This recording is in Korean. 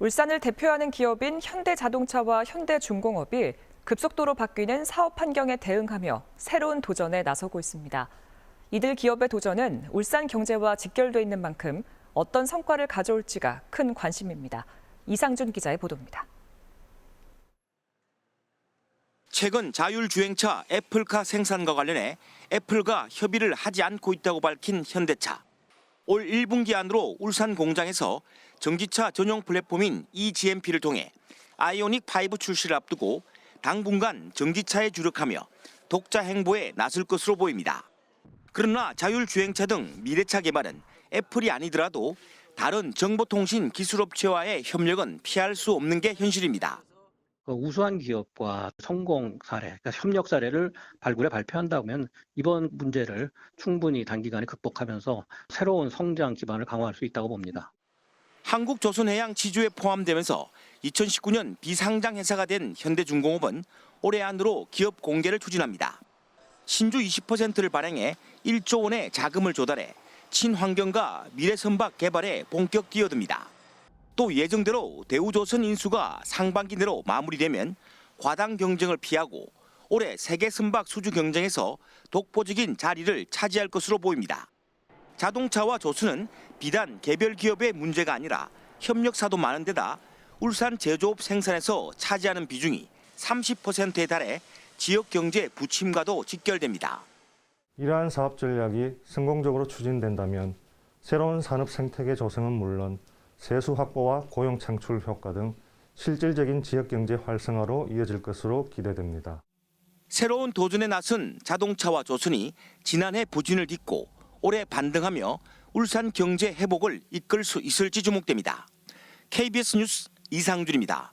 울산을 대표하는 기업인 현대자동차와 현대중공업이 급속도로 바뀌는 사업 환경에 대응하며 새로운 도전에 나서고 있습니다. 이들 기업의 도전은 울산 경제와 직결돼 있는 만큼 어떤 성과를 가져올지가 큰 관심입니다. 이상준 기자의 보도입니다. 최근 자율주행차 애플카 생산과 관련해 애플과 협의를 하지 않고 있다고 밝힌 현대차. 올 1분기 안으로 울산 공장에서 전기차 전용 플랫폼인 eGMP를 통해 아이오닉 5 출시를 앞두고 당분간 전기차에 주력하며 독자 행보에 나설 것으로 보입니다. 그러나 자율주행차 등 미래차 개발은 애플이 아니더라도 다른 정보통신 기술업체와의 협력은 피할 수 없는 게 현실입니다. 그 우수한 기업과 성공 사례, 그러니까 협력 사례를 발굴해 발표한다면 이번 문제를 충분히 단기간에 극복하면서 새로운 성장 기반을 강화할 수 있다고 봅니다. 한국조선해양 지주에 포함되면서 2019년 비상장 회사가 된 현대중공업은 올해 안으로 기업 공개를 추진합니다. 신주 20%를 발행해 1조 원의 자금을 조달해 친환경과 미래선박 개발에 본격 뛰어듭니다. 또 예정대로 대우조선 인수가 상반기 내로 마무리되면 과당 경쟁을 피하고 올해 세계 선박 수주 경쟁에서 독보적인 자리를 차지할 것으로 보입니다. 자동차와 조수는 비단 개별 기업의 문제가 아니라 협력사도 많은 데다 울산 제조업 생산에서 차지하는 비중이 30%에 달해 지역 경제 부침과도 직결됩니다. 이러한 사업 전략이 성공적으로 추진된다면 새로운 산업 생태계 조성은 물론 세수 확보와 고용 창출 효과 등 실질적인 지역 경제 활성화로 이어질 것으로 기대됩니다. 새로운 도전에 나선 자동차와 조선이 지난해 부진을 딛고 올해 반등하며 울산 경제 회복을 이끌 수 있을지 주목됩니다. KBS 뉴스 이상준입니다.